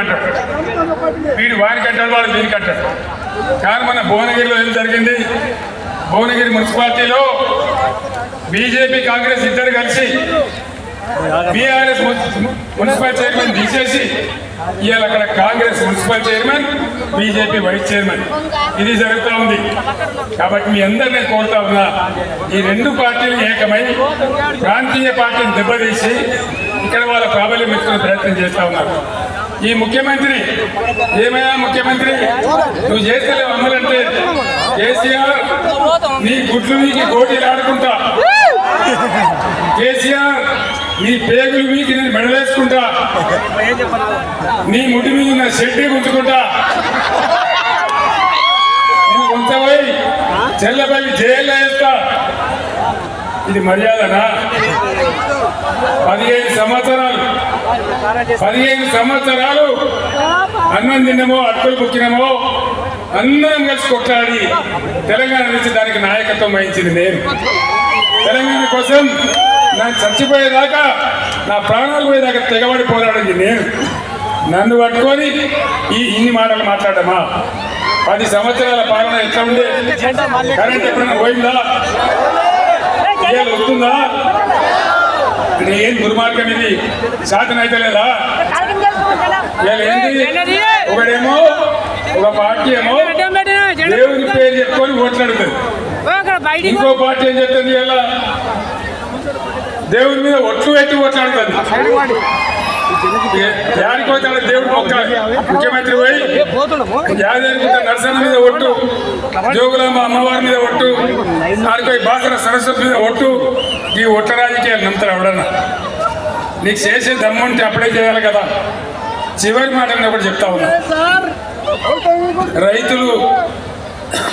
BRS వీడు వారికి అంటాడు వాడు దీనికి అంటాడు కానీ మన భువనగిరిలో ఏం జరిగింది? భువనగిరి మున్సిపాలిటీలో బీజేపీ కాంగ్రెస్ ఇద్దరు కలిసి బీఆర్ఎస్ మున్సిపల్ చైర్మన్ తీసేసి ఇవాళ అక్కడ Congress municipal chairman BJP vice chairman. ఇది జరుగుతూ ఉంది. కాబట్టి మీ అందరినీ నేను కోరుతా ఉన్నా ఈ రెండు పార్టీలు ఏకమై ప్రాంతీయ పార్టీని దెబ్బతీసి ఇక్కడ వాళ్ళ ప్రాబల్యం ఎత్తుకునే ప్రయత్నం చేస్తా ఉన్నారు. ఈ ముఖ్యమంత్రి ఏమయ్యా ముఖ్యమంత్రి? నువ్వు చేస్తలేవు అమలంటే. కేసీఆర్ నీ గుడ్లు నీకు గోటీలు ఆడుకుంటా కేసీఆర్ నీ పేగులు మీకు నేను మెడలేసుకుంటా. నీ ముడి మీద నా షెడ్డి ఉంచుకుంటా నేను ఉంచబోయి చెల్లబల్లి జైల్లో వేస్తా. ఇది మర్యాదనా? పదిహేను సంవత్సరాలు. పదిహేను సంవత్సరాలు అన్నం తిన్నమో అట్టులు బుక్కినమో అందరం కలిసి కొట్లాడి తెలంగాణ నుంచి దానికి నాయకత్వం వహించింది నేను. తెలంగాణ కోసం నన్ను చచ్చిపోయేదాకా నా ప్రాణాలు పోయేదాకా తెగబడి పోరాడింది నేను. నన్ను పట్టుకొని ఈ ఇన్ని మాటలు మాట్లాడమా? పది సంవత్సరాల పాలన ఎట్లా ఉండే? కరెంట్ ఎప్పుడైనా పోయిందా? ఇవాళ వస్తుందా? ఇది ఏం దుర్మార్గం ఇది సాధన అయితే లేదా? ఒకడేమో ఒక పార్టీ ఏమో దేవుని పేరు చెప్పుకొని ఓట్లాడుతుంది ఇంకో పార్టీ ఏం చెప్తుంది ఇలా? దేవుని మీద ఒట్లు పెట్టి ఓట్లాడుతుంది యాడికి పోతాడు దేవుడు మొక్క ముఖ్యమంత్రి పోయి యాదగిరిగుట్ట నరసన్న మీద ఒట్టు జోగులాంబ అమ్మవారి మీద ఒట్టు ఆడిపోయి బాసర సరస్వతి మీద ఒట్టు ఈ ఒట్ట రాజకీయాలు నమ్ముతారు ఎవడన్నా నీకు చేసే దమ్ముంటే అప్పుడే చేయాలి కదా. చివరి మాట నేను ఒకటి చెప్తా ఉన్నా. రైతులు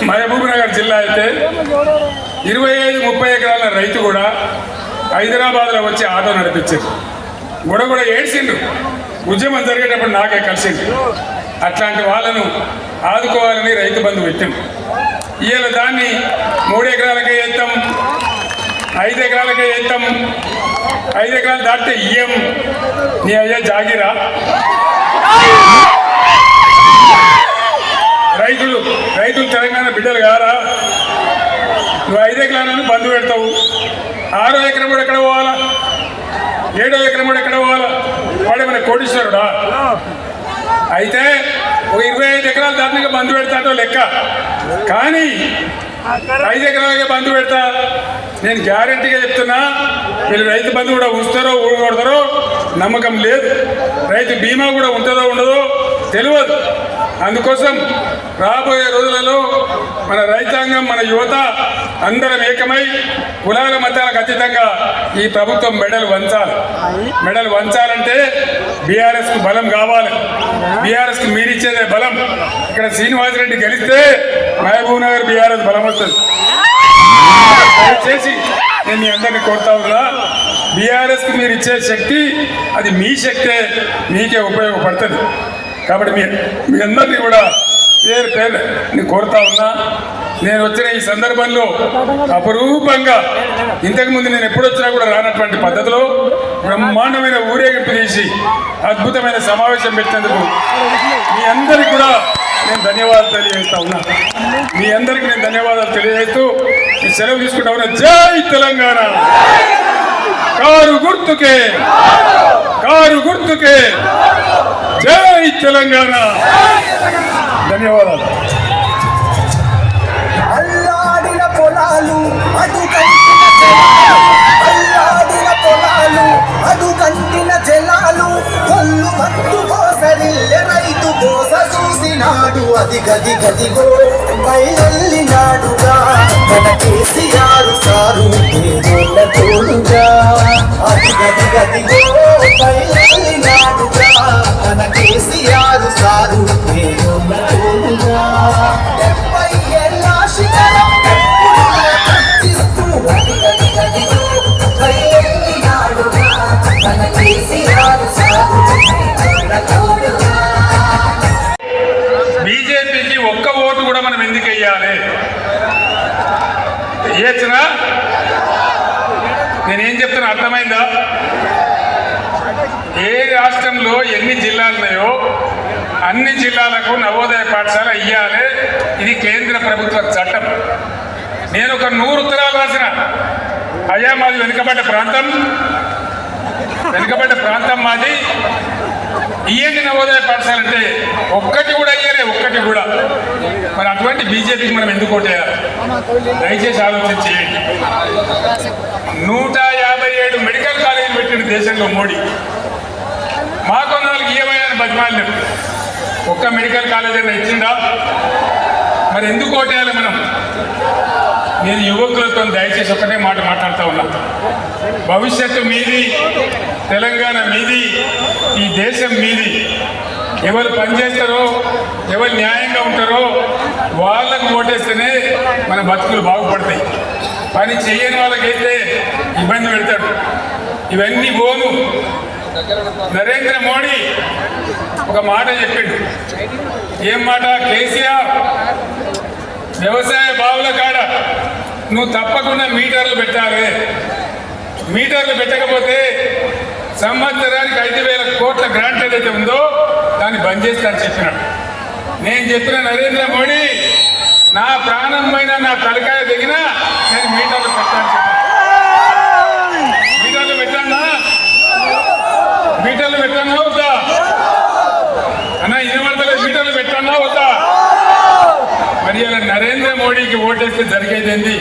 మహబూబ్ నగర్ జిల్లా అయితే ఇరవై ఐదు ముప్పై ఎకరాల రైతు కూడా హైదరాబాద్లో వచ్చి ఆటో నడిపించారు. కూడా కూడా ఏడ్చిండు ఉద్యమం జరిగేటప్పుడు నాకే కలిసిండు అట్లాంటి వాళ్ళను ఆదుకోవాలని రైతు బంధు పెట్టిండు ఇవాళ దాన్ని మూడు ఎకరాలకే వేస్తాం ఐదు ఎకరాలకే వేస్తాం ఐదు ఎకరాలు దాటితే ఇయ్యం. నీ అయ్యా జాగిరా. రైతులు రైతులు తెలంగాణ బిడ్డలు కారా? నువ్వు ఐదు ఎకరాలను బంధు పెడతావు. ఆరో ఎకరం కూడా ఎక్కడ పోవాలా? ఏడో ఎకరం కూడా ఎక్కడ పోవాలా వాడే మన కోటీశ్వరుడా? అయితే ఒక ఇరవై ఐదు ఎకరాల దాటినాక బంధు పెడతాడో లెక్క. కానీ ఐదు ఎకరాలకే బంధు పెడతా. నేను గ్యారంటీగా చెప్తున్నా వీళ్ళు రైతు బంధు కూడా ఉంచుతారో ఊడగొడతారో నమ్మకం లేదు. రైతు బీమా కూడా ఉంటుందో ఉండదో తెలియదు. అందుకోసం రాబోయే రోజులలో మన రైతాంగం మన యువత అందరం ఏకమై కులాల మతాలకు అతీతంగా ఈ ప్రభుత్వం మెడలు వంచాలి. మెడలు వంచాలంటే బీఆర్ఎస్కు బలం కావాలి. బీఆర్ఎస్కు మీరిచ్చేదే బలం. ఇక్కడ శ్రీనివాసరెడ్డి గెలిస్తే మహబూబ్ నగర్ బీఆర్ఎస్ బలం వస్తుంది. దయచేసి నేను మీ అందరినీ కోరుతా ఉన్నా బీఆర్ఎస్కి మీరు ఇచ్చే శక్తి అది మీ శక్తే మీకే ఉపయోగపడుతుంది. కాబట్టి మీ మీ అందరినీ కూడా పేరు పేరు నేను కోరుతా ఉన్నా. నేను వచ్చిన ఈ సందర్భంలో అపరూపంగా ఇంతకుముందు నేను ఎప్పుడు వచ్చినా కూడా రానటువంటి పద్ధతిలో బ్రహ్మాండమైన ఊరేగింపు తీసి అద్భుతమైన సమావేశం పెట్టినందుకు మీ అందరికీ కూడా నేను ధన్యవాదాలు తెలియజేస్తా ఉన్నా. మీ అందరికీ నేను ధన్యవాదాలు తెలియజేస్తూ ఈ సెలవు తీసుకుంటా ఉన్నా. జై తెలంగాణ! కారు గుర్తుకే! కారు గుర్తుకే! జై తెలంగాణ. ధన్యవాదాలు. నాడు అది గది గదిగో బయలెల్లినాడుగా మన కేసీఆర్ సారు తోడుగా. అది గది గదిగో బయలెల్లినాడుగా మన కేసీఆర్ సారు తోడుగా. రాష్ట్రంలో ఎన్ని జిల్లాలు ఉన్నాయో అన్ని జిల్లాలకు నవోదయ పాఠశాల ఇయ్యాలి. ఇది కేంద్ర ప్రభుత్వ చట్టం. నేను ఒక నూరు ఉత్తరాలు రాసిన. అయ్యా మాది వెనుకబడ్డ ప్రాంతం. వెనుకబడ్డ ప్రాంతం మాది. ఇయ్యండి నవోదయ పాఠశాల అంటే ఒక్కటి కూడా అయ్యారే ఒక్కటి కూడా. మరి అటువంటి బీజేపీకి మనం ఎందుకు కొట్టేయాలి దయచేసి ఆలోచన చేయండి. నూట యాభై ఏడు మెడికల్ కాలేజీలు పెట్టిన దేశంలో మోడీ. మాకు వాళ్ళకి ఇయ్యమయ్యాను బతిమాలినాం ఒక్క మెడికల్ కాలేజ్ అయినా ఇచ్చిందా? మరి ఎందుకు ఓటేయాలి మనం? నేను యువకులతో దయచేసి ఒకటే మాట మాట్లాడుతూ ఉన్నా. భవిష్యత్తు మీది తెలంగాణ మీది ఈ దేశం మీది. ఎవరు పనిచేస్తారో ఎవరు న్యాయంగా ఉంటారో వాళ్ళకు ఓటేస్తేనే మన బతుకులు బాగుపడతాయి. పని చేయని వాళ్ళకైతే ఇబ్బంది పెడతాడు ఇవన్నీ పోను నరేంద్ర మోడీ ఒక మాట చెప్పిండు. ఏం మాట? కేసీఆర్ వ్యవసాయ బావుల కాడ నువ్వు తప్పకుండా మీటర్లు పెట్టాలి. మీటర్లు పెట్టకపోతే సంవత్సరానికి ఐదు వేల కోట్ల గ్రాంట్ ఏదైతే ఉందో దాన్ని బంద్ చేస్తానని చెప్పినాడు. నేను చెప్పిన నరేంద్ర మోడీ నా ప్రాణం నా తలకాయ దిగినా నేను మీటర్లు పెట్టాను చెప్పాను పెట్టానా మీటర్లు పెట్టానా వద్దా అన్న ఇనబడతలేదు మీటర్లు పెట్టానా వద్దా మరి అలా నరేంద్ర మోడీకి ఓటేస్తే జరిగేది ఏంది?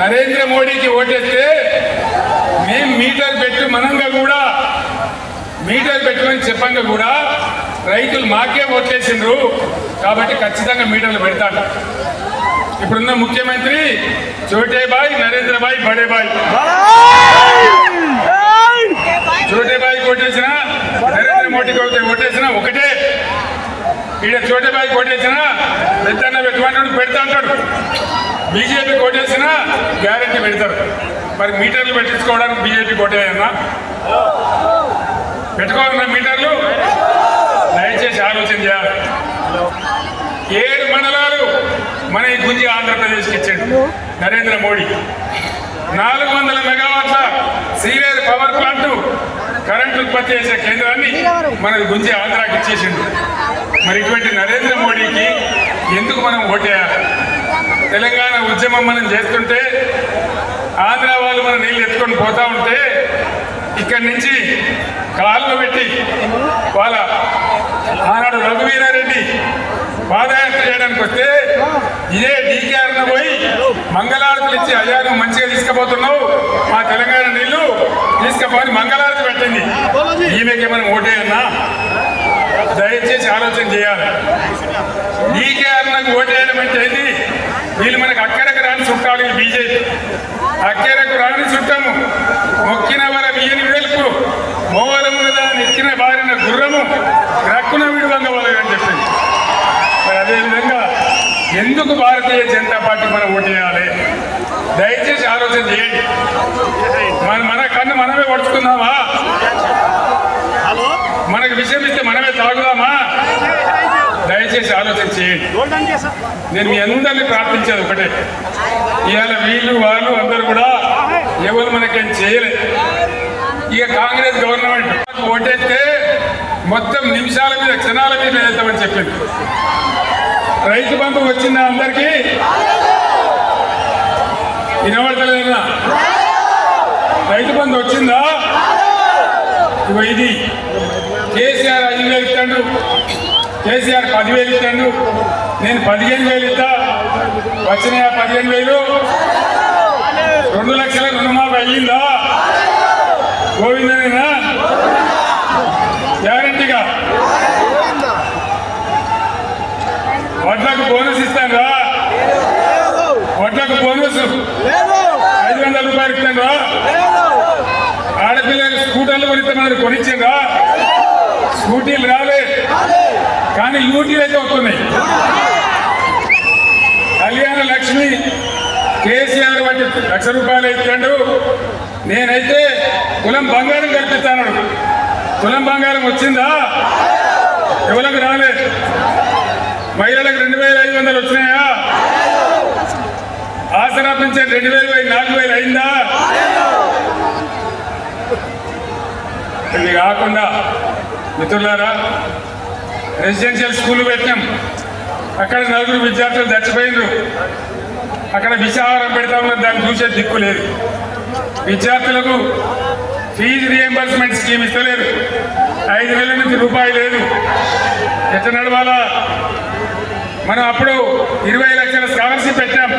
నరేంద్ర మోడీకి ఓటేస్తే మేం మీటర్ పెట్టు మనంగా కూడా మీటర్ పెట్టమని చెప్పంగా కూడా రైతులు మాకే ఓట్లేసిండ్రు. కాబట్టి ఖచ్చితంగా మీటర్లు పెడతాడు ఇప్పుడున్న ముఖ్యమంత్రి చోటే బాయ్ నరేంద్ర బాయ్ బడే బాయ్ చోటే బాయ్ ఓటేసిన నరేంద్ర మోడీకి ఓటేసిన ఒకటే. ఈడ చోటే కొట్టేసిన పెద్దన్న పెట్టుకుంటాడు పెడతా అంటాడు. బీజేపీ ఓటేసిన గ్యారెంటీ పెడతారు. మరి మీటర్లు పెట్టించుకోవడానికి బీజేపీ కొట్టేయన్నా పెట్టుకోవాలన్నా మీటర్లు? దయచేసి ఆలోచన చేయాలి. ఏడు మండలాలు మన ఈ గుంజి ఆంధ్రప్రదేశ్కి ఇచ్చాడు నరేంద్ర మోడీ. నాలుగు వందల మెగావాట్ల సీవేర్ పవర్ ప్లాంట్ కరెంట్ ఉత్పత్తి చేసే కేంద్రాన్ని మన గుంజి ఆంధ్రాకి ఇచ్చేసిండు. మరి ఇటువంటి నరేంద్ర మోడీకి ఎందుకు మనం ఓటేయాలి? తెలంగాణ ఉద్యమం మనం చేస్తుంటే ఆంధ్ర వాళ్ళు మన నీళ్ళు ఎత్తుకొని పోతా ఉంటే ఇక్కడి నుంచి కాళ్ళు పెట్టి వాళ్ళ ఆనాడు రఘువీరారెడ్డి పాదయాత్ర చేయడానికి వస్తే ఇదే డీకేఆర్న పోయి మంగళారతులు ఇచ్చి అయ్యా నువ్వు మంచిగా తీసుకుపోతున్నావు మా తెలంగాణ నీళ్ళు తీసుకుపోని మంగళారతి పెట్టింది ఈమెకి మనం ఓటేయన్నా దయచేసి ఆలోచన చేయాలి. నాకు ఓటేయడం అంటే వీళ్ళు మనకు అక్కడకు రాని చుట్టాలు బీజేపీ. అక్కడకు రాని చుట్టము. మొక్కిన వర వీయని వేలుపు. మోవరమున దాని ఎక్కిన బారిన గుర్రము. రక్కున విడువంగ అని చెప్పింది. మరి అదేవిధంగా ఎందుకు భారతీయ జనతా పార్టీ మనం ఓటేయాలి దయచేసి ఆలోచన చేయండి. మన మన కన్ను మనమే పడుచుకుందామా మనకు విషయం ఇస్తే దయచేసి ఆలోచన చేయండి నేను మీ అందరినీ ప్రార్థించేది ఒకటే. ఇవాళ వీళ్ళు వాళ్ళు అందరూ కూడా ఎవరు మనకేం చేయలేదు ఇక కాంగ్రెస్ గవర్నమెంట్ ఓటేస్తే మొత్తం నిమిషాల మీద క్షణాల మీద వేద్దామని చెప్పింది. రైతు బంధు వచ్చిందా అందరికీ? వినబడతలేదన్నా రైతు బంధు వచ్చిందా? ఇది. కేసీఆర్ ఐదు వేలు ఇస్తాడు. కేసీఆర్ పదివేలు ఇస్తాడు నేను పదిహేను వేలు ఇద్దా వచ్చినాయా పదిహేను వేలు? రెండు లక్షల రుణమాఫీ అయ్యిందా? గోవిందనేనా? గ్యారంటీగా. వడ్లకు బోనస్ ఇస్తాను రా వడ్లకు బోనస్ ఐదు వందల రూపాయలు ఇస్తాను రా ఆడపిల్లలు స్కూటర్లు కొనిస్తామని కొనిచ్చిండ్రా? స్కూటీలు రాలే. కానీ అయితే వస్తున్నాయి. కళ్యాణ లక్ష్మి కేసీఆర్ వంటి లక్ష రూపాయలు ఇచ్చాడు. నేనైతే కులం బంగారం కల్పిస్తాను. కులం బంగారం వచ్చిందా? ఎవరికి రాలేదు మహిళలకు రెండు వేల ఐదు వందలు వచ్చినాయా? ఆసరా పింఛన్ రెండు వేలు పోయి నాలుగు వేలు అయిందా? ఇది కాకుండా మిత్రులారా రెసిడెన్షియల్ స్కూల్ పెట్టినాం. అక్కడ నలుగురు విద్యార్థులు చచ్చిపోయినరు. అక్కడ విషాహారం పెడతా దాన్ని చూసే దిక్కు లేదు. విద్యార్థులకు ఫీజు రియంబర్స్మెంట్ స్కీమ్ ఇస్తలేరు. ఐదు వేల నుంచి రూపాయి లేదు. ఎట్లా నడవాలా? మనం అప్పుడు ఇరవై లక్షల స్కాలర్షిప్ పెట్టాం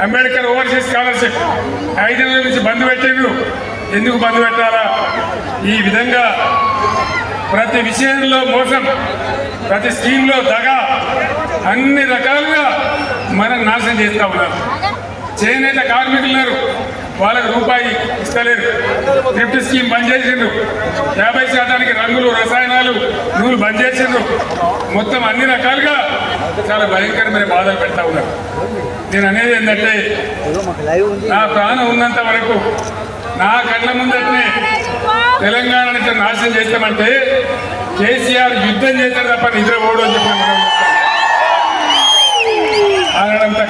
అంబేద్కర్ ఓవర్సీస్ స్కాలర్షిప్. ఐదు వేల నుంచి బంద్ పెట్టిండ్రు. ఎందుకు బంద్ పెట్టాలా? ఈ విధంగా ప్రతి విషయంలో మోసం. ప్రతి స్కీమ్లో దగ అన్ని రకాలుగా మనం నాశనం చేస్తా ఉన్నారు. చేనేత కార్మికులు ఉన్నారు. వాళ్ళకి రూపాయి ఇస్తలేరు. థ్రిఫ్ట్ స్కీమ్ బంద్ చేసిండ్రు. యాభై శాతానికి రంగులు రసాయనాలు నూలు బంద్ చేసిండ్రు. మొత్తం అన్ని రకాలుగా చాలా భయంకరమైన బాధలు పెడతా ఉన్నారు. నేను అనేది ఏంటంటే నా ప్రాణం ఉన్నంత వరకు నా కళ్ళ ముందటనే తెలంగాణ నుంచి నాశనం చేస్తామంటే కేసీఆర్ యుద్ధం చేశారు తప్ప నిద్రపోడు అని చెప్పి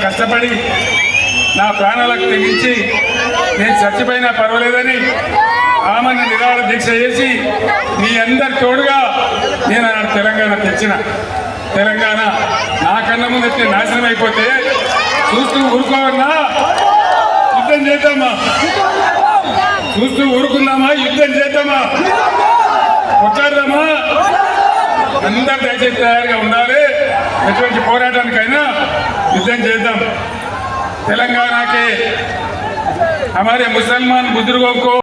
కష్టపడి నా ప్రాణాలకు తెగించి నేను చచ్చిపోయినా పర్వాలేదని ఆమెను నిరాహార దీక్ష చేసి మీ అందరి తోడుగా నేను తెలంగాణ తెచ్చిన. తెలంగాణ నా ముందు ఎత్తే నాశనం అయిపోతే చూస్తూ ఊరుకోవన్నా యుద్ధం చేద్దామా? చూస్తూ ఊరుకుందామా? యుద్ధం చేద్దామా? కొట్లాడదామా అందరు దయచేసి తయారుగా ఉండాలి ఎటువంటి పోరాటానికైనా యుద్ధం చేద్దాం తెలంగాణ के हमारे मुसलमान बुजुर्गों को